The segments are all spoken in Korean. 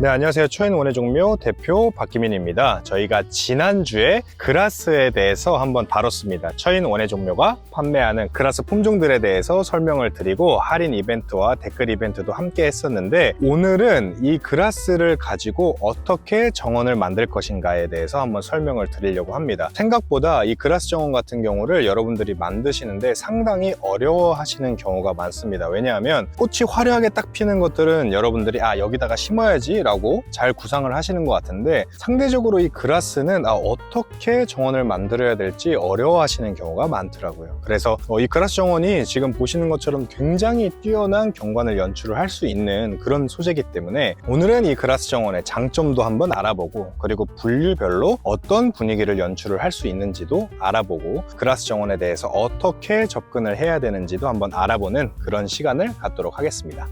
네, 안녕하세요. 초인 원해종묘 대표 박기민입니다. 저희가 지난주에 그라스에 대해서 한번 다뤘습니다. 초인 원해종묘가 판매하는 그라스 품종들에 대해서 설명을 드리고 할인 이벤트와 댓글 이벤트도 함께 했었는데 오늘은 이 그라스를 가지고 어떻게 정원을 만들 것인가에 대해서 한번 설명을 드리려고 합니다. 생각보다 이 그라스 정원 같은 경우를 여러분들이 만드시는데 상당히 어려워 하시는 경우가 많습니다. 왜냐하면 꽃이 화려하게 딱 피는 것들은 여러분들이 아 여기다가 심어야지 라고 잘 구상을 하시는 것 같은데 상대적으로 이 그라스는 아, 어떻게 정원을 만들어야 될지 어려워하시는 경우가 많더라고요. 그래서 어, 이 그라스 정원이 지금 보시는 것처럼 굉장히 뛰어난 경관을 연출을 할 수 있는 그런 소재이기 때문에 오늘은 이 그라스 정원의 장점도 한번 알아보고 그리고 분류별로 어떤 분위기를 연출을 할 수 있는지도 알아보고 그라스 정원에 대해서 어떻게 접근을 해야 되는지도 한번 알아보는 그런 시간을 갖도록 하겠습니다.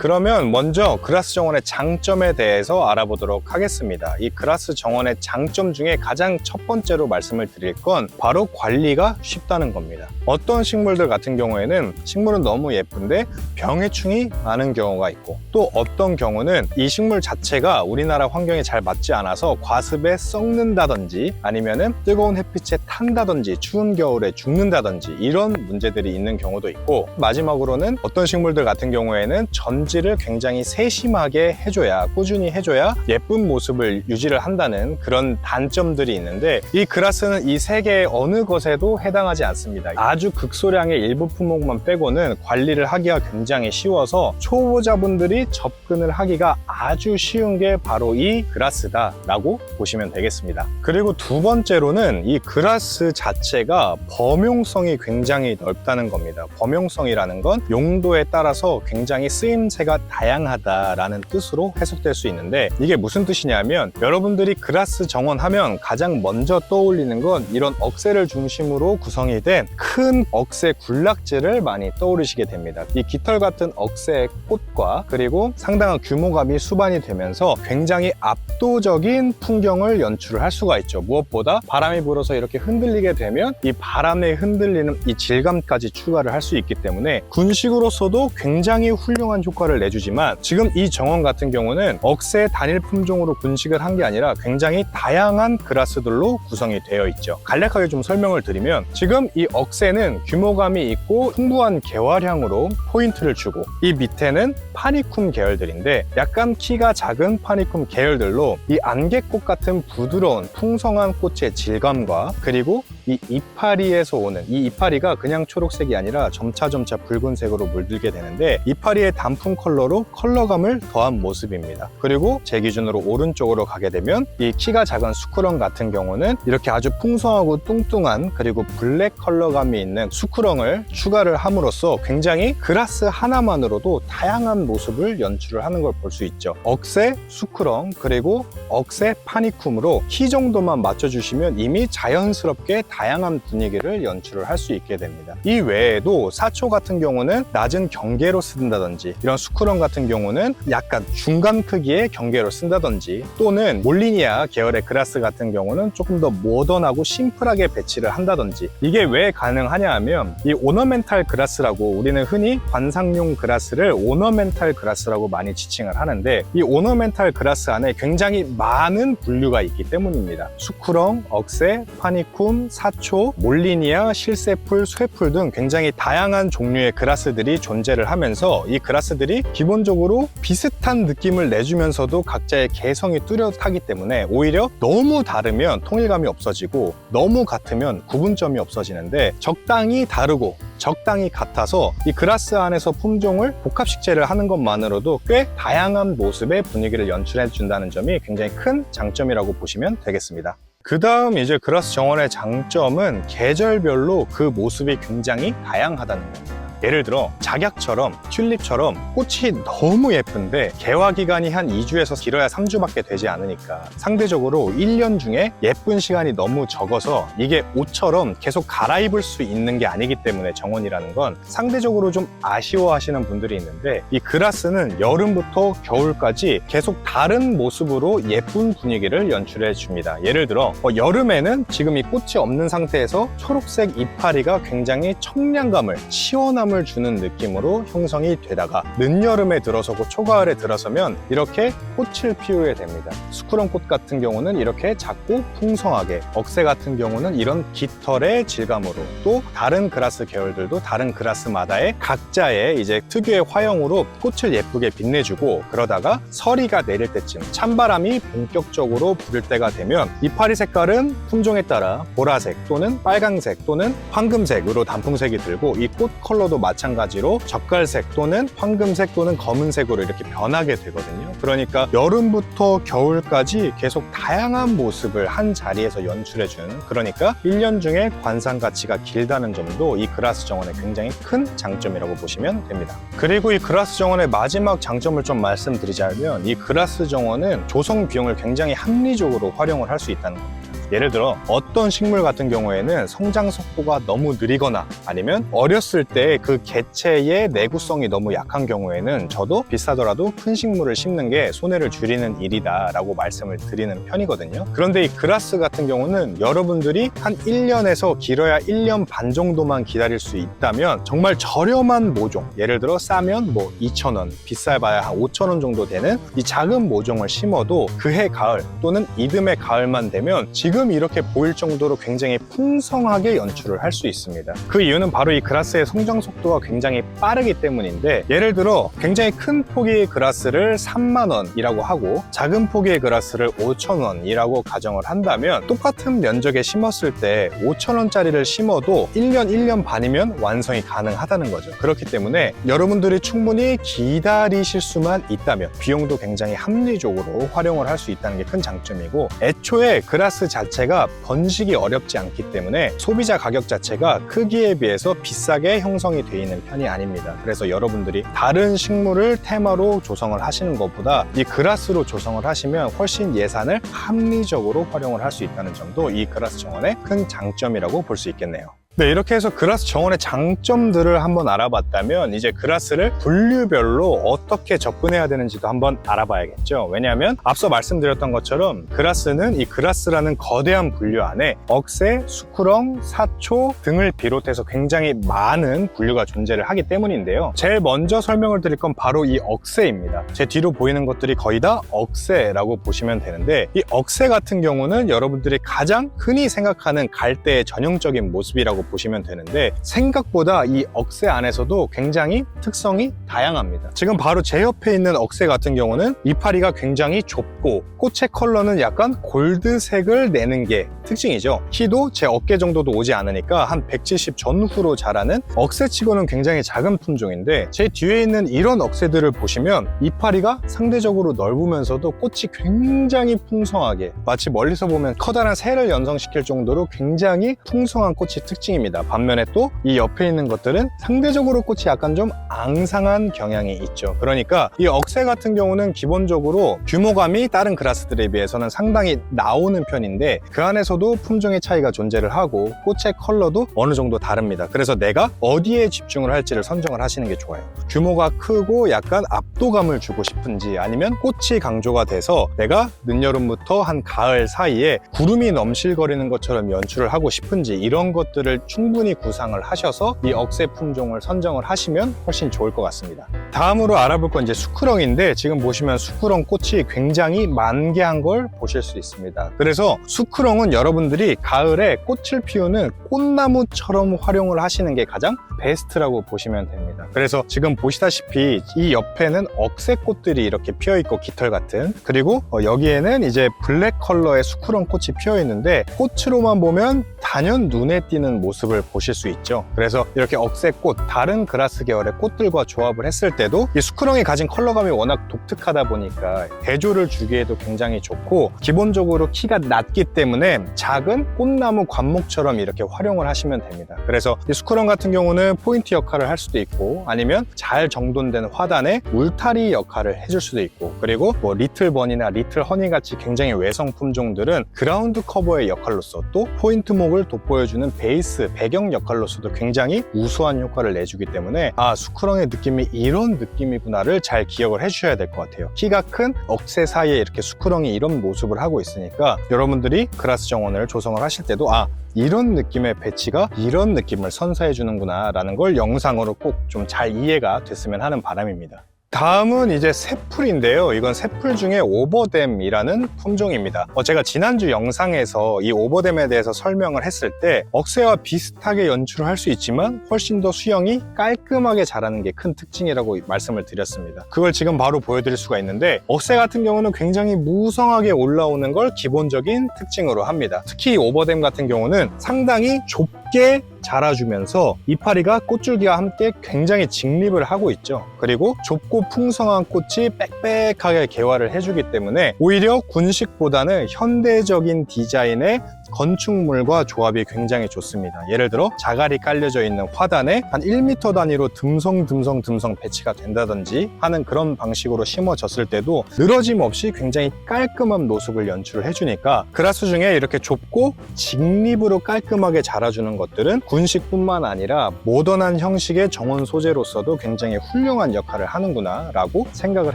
그러면 먼저 그라스 정원의 장점에 대해서 알아보도록 하겠습니다. 이 그라스 정원의 장점 중에 가장 첫 번째로 말씀을 드릴 건 바로 관리가 쉽다는 겁니다. 어떤 식물들 같은 경우에는 식물은 너무 예쁜데 병해충이 많은 경우가 있고 또 어떤 경우는 이 식물 자체가 우리나라 환경에 잘 맞지 않아서 과습에 썩는다든지 아니면은 뜨거운 햇빛에 탄다든지 추운 겨울에 죽는다든지 이런 문제들이 있는 경우도 있고 마지막으로는 어떤 식물들 같은 경우에는 전 지를 굉장히 세심하게 해줘야 꾸준히 해줘야 예쁜 모습을 유지를 한다는 그런 단점들이 있는데 이 그라스는 이 세 개의 어느 것에도 해당하지 않습니다. 아주 극소량의 일부 품목만 빼고는 관리를 하기가 굉장히 쉬워서 초보자분들이 접근을 하기가 아주 쉬운 게 바로 이 그라스다라고 보시면 되겠습니다. 그리고 두 번째로는 이 그라스 자체가 범용성이 굉장히 넓다는 겁니다. 범용성이라는 건 용도에 따라서 굉장히 쓰임새 가 다양하다라는 뜻으로 해석될 수 있는데 이게 무슨 뜻이냐면 여러분들이 그라스 정원하면 가장 먼저 떠올리는 건 이런 억새를 중심으로 구성이 된 큰 억새 군락지를 많이 떠오르시게 됩니다. 이 깃털 같은 억새 꽃과 그리고 상당한 규모감이 수반이 되면서 굉장히 압도적인 풍경을 연출을 할 수가 있죠. 무엇보다 바람이 불어서 이렇게 흔들리게 되면 이 바람에 흔들리는 이 질감까지 추가를 할 수 있기 때문에 군식으로서도 굉장히 훌륭한 효과를 내주지만 지금 이 정원 같은 경우는 억새 단일 품종으로 군식을 한 게 아니라 굉장히 다양한 그라스들로 구성이 되어 있죠. 간략하게 좀 설명을 드리면 지금 이 억새는 규모감이 있고 풍부한 개화량으로 포인트를 주고 이 밑에는 파니쿰 계열들인데 약간 키가 작은 파니쿰 계열들로 이 안개꽃 같은 부드러운 풍성한 꽃의 질감과 그리고 이 이파리에서 오는 이 이파리가 그냥 초록색이 아니라 점차점차 붉은색으로 물들게 되는데 이파리의 단풍 컬러로 컬러감을 더한 모습입니다. 그리고 제 기준으로 오른쪽으로 가게 되면 이 키가 작은 수쿠렁 같은 경우는 이렇게 아주 풍성하고 뚱뚱한 그리고 블랙 컬러감이 있는 수쿠렁을 추가를 함으로써 굉장히 그라스 하나만으로도 다양한 모습을 연출을 하는 걸 볼 수 있죠. 억새, 수쿠렁, 그리고 억새 파니쿰으로 키 정도만 맞춰주시면 이미 자연스럽게 다 양한 분위기를 연출을 할 수 있게 됩니다. 이 외에도 사초 같은 경우는 낮은 경계로 쓴다든지 이런 수쿠렁 같은 경우는 약간 중간 크기의 경계로 쓴다든지 또는 몰리니아 계열의 그라스 같은 경우는 조금 더 모던하고 심플하게 배치를 한다든지 이게 왜 가능하냐 하면 이 오너멘탈 그라스라고 우리는 흔히 관상용 그라스를 오너멘탈 그라스라고 많이 지칭을 하는데 이 오너멘탈 그라스 안에 굉장히 많은 분류가 있기 때문입니다. 수쿠렁, 억새, 파니쿰, 사 초, 몰리니아, 실새풀, 쇠풀 등 굉장히 다양한 종류의 그라스들이 존재를 하면서 이 그라스들이 기본적으로 비슷한 느낌을 내주면서도 각자의 개성이 뚜렷하기 때문에 오히려 너무 다르면 통일감이 없어지고 너무 같으면 구분점이 없어지는데 적당히 다르고 적당히 같아서 이 그라스 안에서 품종을 복합식재를 하는 것만으로도 꽤 다양한 모습의 분위기를 연출해 준다는 점이 굉장히 큰 장점이라고 보시면 되겠습니다. 그 다음 이제 그라스 정원의 장점은 계절별로 그 모습이 굉장히 다양하다는 겁니다. 예를 들어 작약처럼 튤립처럼 꽃이 너무 예쁜데 개화 기간이 한 2주에서 길어야 3주밖에 되지 않으니까 상대적으로 1년 중에 예쁜 시간이 너무 적어서 이게 옷처럼 계속 갈아입을 수 있는 게 아니기 때문에 정원이라는 건 상대적으로 좀 아쉬워하시는 분들이 있는데 이 그라스는 여름부터 겨울까지 계속 다른 모습으로 예쁜 분위기를 연출해 줍니다. 예를 들어 어, 여름에는 지금 이 꽃이 없는 상태에서 초록색 이파리가 굉장히 청량감을 시원함을 쾌감을 주는 느낌으로 형성이 되다가 늦여름에 들어서고 초가을에 들어서면 이렇게 꽃을 피우게 됩니다. 수쿠런 꽃 같은 경우는 이렇게 작고 풍성하게, 억새 같은 경우는 이런 깃털의 질감으로 또 다른 그라스 계열들도 다른 그라스마다의 각자의 이제 특유의 화형으로 꽃을 예쁘게 빛내주고 그러다가 서리가 내릴 때쯤 찬바람이 본격적으로 불을 때가 되면 이파리 색깔은 품종에 따라 보라색 또는 빨강색 또는 황금색으로 단풍색이 들고 이 꽃 컬러도 마찬가지로 젓갈색 또는 황금색 또는 검은색으로 이렇게 변하게 되거든요. 그러니까 여름부터 겨울까지 계속 다양한 모습을 한 자리에서 연출해주는 그러니까 1년 중에 관상 가치가 길다는 점도 이 그라스 정원의 굉장히 큰 장점이라고 보시면 됩니다. 그리고 이 그라스 정원의 마지막 장점을 좀 말씀드리자면 이 그라스 정원은 조성 비용을 굉장히 합리적으로 활용을 할 수 있다는 겁니다. 예를 들어 어떤 식물 같은 경우에는 성장 속도가 너무 느리거나 아니면 어렸을 때 그 개체의 내구성이 너무 약한 경우에는 저도 비싸더라도 큰 식물을 심는 게 손해를 줄이는 일이다 라고 말씀을 드리는 편이거든요. 그런데 이 그라스 같은 경우는 여러분들이 한 1년에서 길어야 1년 반 정도만 기다릴 수 있다면 정말 저렴한 모종 예를 들어 싸면 뭐 2,000원 비싸봐야 한 5,000원 정도 되는 이 작은 모종을 심어도 그해 가을 또는 이듬해 가을만 되면 지금 이렇게 보일 정도로 굉장히 풍성하게 연출을 할 수 있습니다. 그 이유는 바로 이 그라스의 성장 속도가 굉장히 빠르기 때문인데 예를 들어 굉장히 큰 폭의 그라스를 3만 원이라고 하고 작은 폭의 그라스를 5천 원이라고 가정을 한다면 똑같은 면적에 심었을 때 5천 원짜리를 심어도 1년 1년 반이면 완성이 가능하다는 거죠. 그렇기 때문에 여러분들이 충분히 기다리실 수만 있다면 비용도 굉장히 합리적으로 활용을 할 수 있다는 게 큰 장점이고 애초에 그라스 자체가 번식이 어렵지 않기 때문에 소비자 가격 자체가 크기에 비해서 비싸게 형성이 되어 있는 편이 아닙니다. 그래서 여러분들이 다른 식물을 테마로 조성을 하시는 것보다 이 그라스로 조성을 하시면 훨씬 예산을 합리적으로 활용을 할 수 있다는 점도 이 그라스 정원의 큰 장점이라고 볼 수 있겠네요. 네, 이렇게 해서 그라스 정원의 장점들을 한번 알아봤다면 이제 그라스를 분류별로 어떻게 접근해야 되는지도 한번 알아봐야겠죠. 왜냐하면 앞서 말씀드렸던 것처럼 그라스는 이 그라스라는 거대한 분류 안에 억새, 수쿠렁, 사초 등을 비롯해서 굉장히 많은 분류가 존재를 하기 때문인데요. 제일 먼저 설명을 드릴 건 바로 이 억새입니다. 제 뒤로 보이는 것들이 거의 다 억새라고 보시면 되는데 이 억새 같은 경우는 여러분들이 가장 흔히 생각하는 갈대의 전형적인 모습이라고 보시면 되는데 생각보다 이 억새 안에서도 굉장히 특성이 다양합니다. 지금 바로 제 옆에 있는 억새 같은 경우는 이파리가 굉장히 좁고 꽃의 컬러는 약간 골드색을 내는 게 특징이죠. 키도 제 어깨 정도도 오지 않으니까 한 170 전후로 자라는 억새치고는 굉장히 작은 품종인데 제 뒤에 있는 이런 억새들을 보시면 이파리가 상대적으로 넓으면서도 꽃이 굉장히 풍성하게 마치 멀리서 보면 커다란 새를 연성시킬 정도로 굉장히 풍성한 꽃이 특징 입니다. 반면에 또 이 옆에 있는 것들은 상대적으로 꽃이 약간 좀 앙상한 경향이 있죠. 그러니까 이 억새 같은 경우는 기본적으로 규모감이 다른 그라스들에 비해서는 상당히 나오는 편인데 그 안에서도 품종의 차이가 존재를 하고 꽃의 컬러도 어느 정도 다릅니다. 그래서 내가 어디에 집중을 할지를 선정을 하시는 게 좋아요. 규모가 크고 약간 압도감을 주고 싶은지 아니면 꽃이 강조가 돼서 내가 늦여름부터 한 가을 사이에 구름이 넘실거리는 것처럼 연출을 하고 싶은지 이런 것들을 충분히 구상을 하셔서 이 억새 품종을 선정을 하시면 훨씬 좋을 것 같습니다. 다음으로 알아볼 건 이제 수쿠렁인데 지금 보시면 수쿠렁 꽃이 굉장히 만개한 걸 보실 수 있습니다. 그래서 수쿠렁은 여러분들이 가을에 꽃을 피우는 꽃나무처럼 활용을 하시는 게 가장 베스트라고 보시면 됩니다. 그래서 지금 보시다시피 이 옆에는 억새꽃들이 이렇게 피어 있고 깃털 같은 그리고 어, 여기에는 이제 블랙 컬러의 수쿠렁 꽃이 피어 있는데 꽃으로만 보면 단연 눈에 띄는 모습을 보실 수 있죠. 그래서 이렇게 억새꽃 다른 그라스 계열의 꽃들과 조합을 했을 때도 이 수쿠렁이 가진 컬러감이 워낙 독특하다 보니까 대조를 주기에도 굉장히 좋고 기본적으로 키가 낮기 때문에 작은 꽃나무 관목처럼 이렇게 활용을 하시면 됩니다. 그래서 이 수쿠렁 같은 경우는 포인트 역할을 할 수도 있고 아니면 잘 정돈된 화단에 울타리 역할을 해줄 수도 있고 그리고 뭐 리틀 번이나 리틀 허니 같이 굉장히 외성 품종들은 그라운드 커버의 역할로서 또 포인트 목 안목을 돋보여주는 베이스, 배경 역할로서도 굉장히 우수한 효과를 내주기 때문에 아, 수크렁의 느낌이 이런 느낌이구나를 잘 기억을 해주셔야 될 것 같아요. 키가 큰 억새 사이에 이렇게 수크렁이 이런 모습을 하고 있으니까 여러분들이 그라스 정원을 조성을 하실 때도 아, 이런 느낌의 배치가 이런 느낌을 선사해 주는구나 라는 걸 영상으로 꼭 좀잘 이해가 됐으면 하는 바람입니다. 다음은 이제 새풀인데요. 이건 새풀 중에 오버댐이라는 품종입니다. 어, 제가 지난주 영상에서 이 오버댐에 대해서 설명을 했을 때 억새와 비슷하게 연출을 할 수 있지만 훨씬 더 수영이 깔끔하게 자라는 게 큰 특징이라고 말씀을 드렸습니다. 그걸 지금 바로 보여드릴 수가 있는데 억새 같은 경우는 굉장히 무성하게 올라오는 걸 기본적인 특징으로 합니다. 특히 오버댐 같은 경우는 상당히 좁게 자라주면서 이파리가 꽃줄기와 함께 굉장히 직립을 하고 있죠. 그리고 좁고 풍성한 꽃이 빽빽하게 개화를 해주기 때문에 오히려 군식보다는 현대적인 디자인의 건축물과 조합이 굉장히 좋습니다. 예를 들어 자갈이 깔려져 있는 화단에 한 1m 단위로 듬성듬성듬성 배치가 된다든지 하는 그런 방식으로 심어졌을 때도 늘어짐 없이 굉장히 깔끔한 모습을 연출을 해주니까 그라스 중에 이렇게 좁고 직립으로 깔끔하게 자라주는 것들은 군식뿐만 아니라 모던한 형식의 정원 소재로서도 굉장히 훌륭한 역할을 하는구나 라고 생각을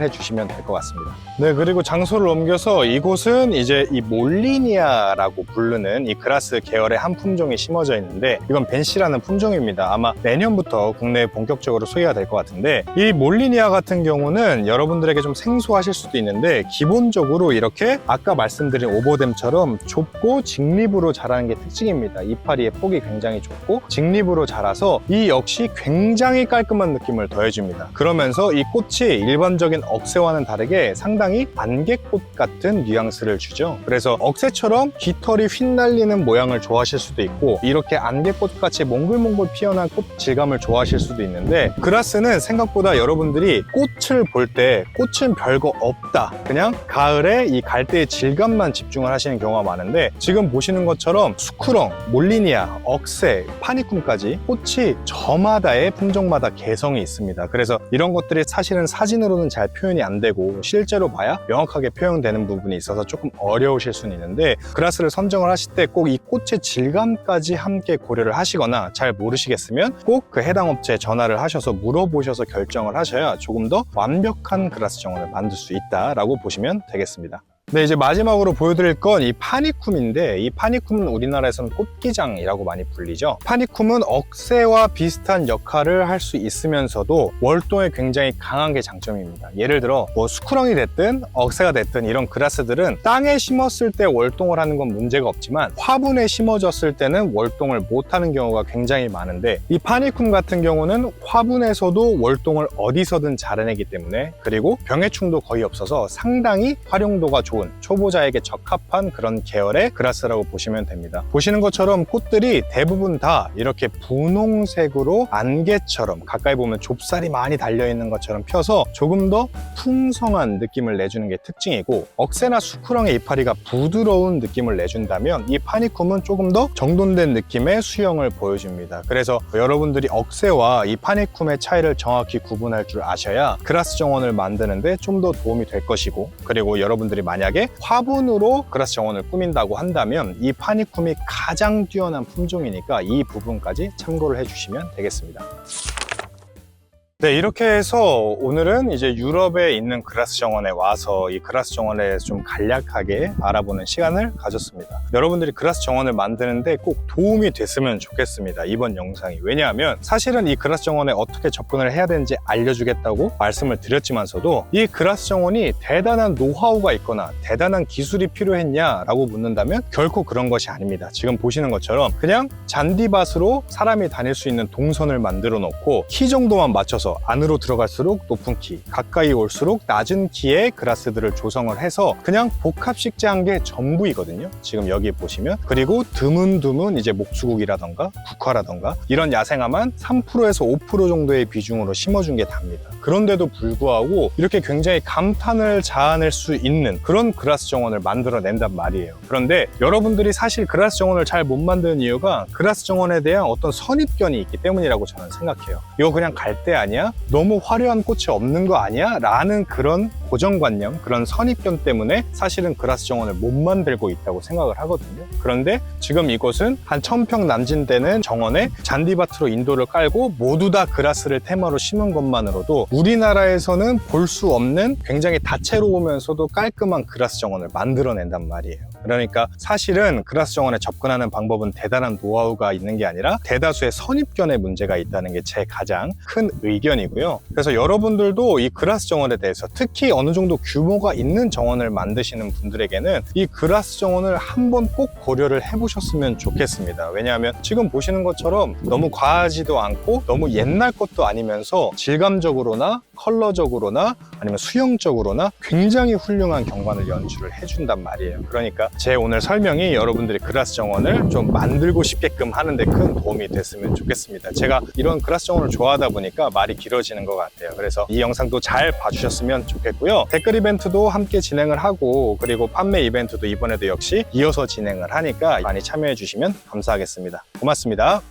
해주시면 될 것 같습니다. 네 그리고 장소를 옮겨서 이곳은 이제 이 몰리니아라고 부르는 이 그라스 계열의 한 품종이 심어져 있는데 이건 벤시라는 품종입니다. 아마 내년부터 국내에 본격적으로 소개가 될 것 같은데 이 몰리니아 같은 경우는 여러분들에게 좀 생소하실 수도 있는데 기본적으로 이렇게 아까 말씀드린 오버댐처럼 좁고 직립으로 자라는 게 특징입니다. 이파리의 폭이 굉장히 좁고 직립으로 자라서 이 역시 굉장히 깔끔한 느낌을 더해줍니다. 그러면서 이 꽃이 일반적인 억새와는 다르게 상당히 안개꽃 같은 뉘앙스를 주죠. 그래서 억새처럼 깃털이 휘날리는 모양을 좋아하실 수도 있고 이렇게 안개꽃 같이 몽글몽글 피어난 꽃 질감을 좋아하실 수도 있는데 그라스는 생각보다 여러분들이 꽃을 볼 때 꽃은 별거 없다. 그냥 가을에 이 갈대의 질감만 집중을 하시는 경우가 많은데 지금 보시는 것처럼 수쿠렁, 몰리니아, 억새, 파니쿰까지 꽃이 저마다의 품종마다 개성이 있습니다. 그래서 이런 것들이 사실은 사진으로는 잘 표현이 안 되고 실제로 봐야 명확하게 표현되는 부분이 있어서 조금 어려우실 수는 있는데 그라스를 선정을 하실 때 꼭 이 꽃의 질감까지 함께 고려를 하시거나 잘 모르시겠으면 꼭 그 해당 업체에 전화를 하셔서 물어보셔서 결정을 하셔야 조금 더 완벽한 그라스 정원을 만들 수 있다라고 보시면 되겠습니다. 네, 이제 마지막으로 보여드릴 건 이 파니쿰인데 이 파니쿰은 우리나라에서는 꽃기장이라고 많이 불리죠. 파니쿰은 억새와 비슷한 역할을 할 수 있으면서도 월동에 굉장히 강한 게 장점입니다. 예를 들어 뭐 수쿠렁이 됐든 억새가 됐든 이런 그라스들은 땅에 심었을 때 월동을 하는 건 문제가 없지만 화분에 심어졌을 때는 월동을 못하는 경우가 굉장히 많은데 이 파니쿰 같은 경우는 화분에서도 월동을 어디서든 자라내기 때문에 그리고 병해충도 거의 없어서 상당히 활용도가 좋은 초보자에게 적합한 그런 계열의 그라스라고 보시면 됩니다. 보시는 것처럼 꽃들이 대부분 다 이렇게 분홍색으로 안개처럼 가까이 보면 좁쌀이 많이 달려있는 것처럼 펴서 조금 더 풍성한 느낌을 내주는 게 특징이고 억새나 수쿠렁의 이파리가 부드러운 느낌을 내준다면 이 파니쿰은 조금 더 정돈된 느낌의 수영을 보여줍니다. 그래서 여러분들이 억새와 이 파니쿰의 차이를 정확히 구분할 줄 아셔야 그라스 정원을 만드는데 좀 더 도움이 될 것이고 그리고 여러분들이 만약 에 화분으로 그라스 정원을 꾸민다고 한다면 이 파니쿰이 가장 뛰어난 품종이니까 이 부분까지 참고를 해주시면 되겠습니다. 네, 이렇게 해서 오늘은 이제 유럽에 있는 그라스 정원에 와서 이 그라스 정원에 좀 간략하게 알아보는 시간을 가졌습니다. 여러분들이 그라스 정원을 만드는데 꼭 도움이 됐으면 좋겠습니다. 이번 영상이. 왜냐하면 사실은 이 그라스 정원에 어떻게 접근을 해야 되는지 알려주겠다고 말씀을 드렸지만서도 이 그라스 정원이 대단한 노하우가 있거나 대단한 기술이 필요했냐라고 묻는다면 결코 그런 것이 아닙니다. 지금 보시는 것처럼 그냥 잔디밭으로 사람이 다닐 수 있는 동선을 만들어 놓고 키 정도만 맞춰서 안으로 들어갈수록 높은 키, 가까이 올수록 낮은 키의 그라스들을 조성을 해서 그냥 복합 식재한 게 전부이거든요. 지금 여기 보시면 그리고 드문드문 이제 목수국이라던가 국화라던가 이런 야생화만 3%에서 5% 정도의 비중으로 심어준 게 답니다. 그런데도 불구하고 이렇게 굉장히 감탄을 자아낼 수 있는 그런 그라스 정원을 만들어낸단 말이에요. 그런데 여러분들이 사실 그라스 정원을 잘 못 만드는 이유가 그라스 정원에 대한 어떤 선입견이 있기 때문이라고 저는 생각해요. 이거 그냥 갈대 아니야? 아니야? 너무 화려한 꽃이 없는 거 아니야? 라는 그런 고정관념, 그런 선입견 때문에 사실은 그라스 정원을 못 만들고 있다고 생각을 하거든요. 그런데 지금 이곳은 한 1000평 남짓 되는 정원에 잔디밭으로 인도를 깔고 모두 다 그라스를 테마로 심은 것만으로도 우리나라에서는 볼 수 없는 굉장히 다채로우면서도 깔끔한 그라스 정원을 만들어낸단 말이에요. 그러니까 사실은 그라스 정원에 접근하는 방법은 대단한 노하우가 있는 게 아니라 대다수의 선입견의 문제가 있다는 게 제 가장 큰 의견이고요. 그래서 여러분들도 이 그라스 정원에 대해서 특히 어느 정도 규모가 있는 정원을 만드시는 분들에게는 이 그라스 정원을 한번 꼭 고려를 해보셨으면 좋겠습니다. 왜냐하면 지금 보시는 것처럼 너무 과하지도 않고 너무 옛날 것도 아니면서 질감적으로나 컬러적으로나 아니면 수영적으로나 굉장히 훌륭한 경관을 연출을 해준단 말이에요. 그러니까 제 오늘 설명이 여러분들이 그라스 정원을 좀 만들고 싶게끔 하는데 큰 도움이 됐으면 좋겠습니다. 제가 이런 그라스 정원을 좋아하다 보니까 말이 길어지는 것 같아요. 그래서 이 영상도 잘 봐주셨으면 좋겠고요. 댓글 이벤트도 함께 진행을 하고 그리고 판매 이벤트도 이번에도 역시 이어서 진행을 하니까 많이 참여해 주시면 감사하겠습니다. 고맙습니다.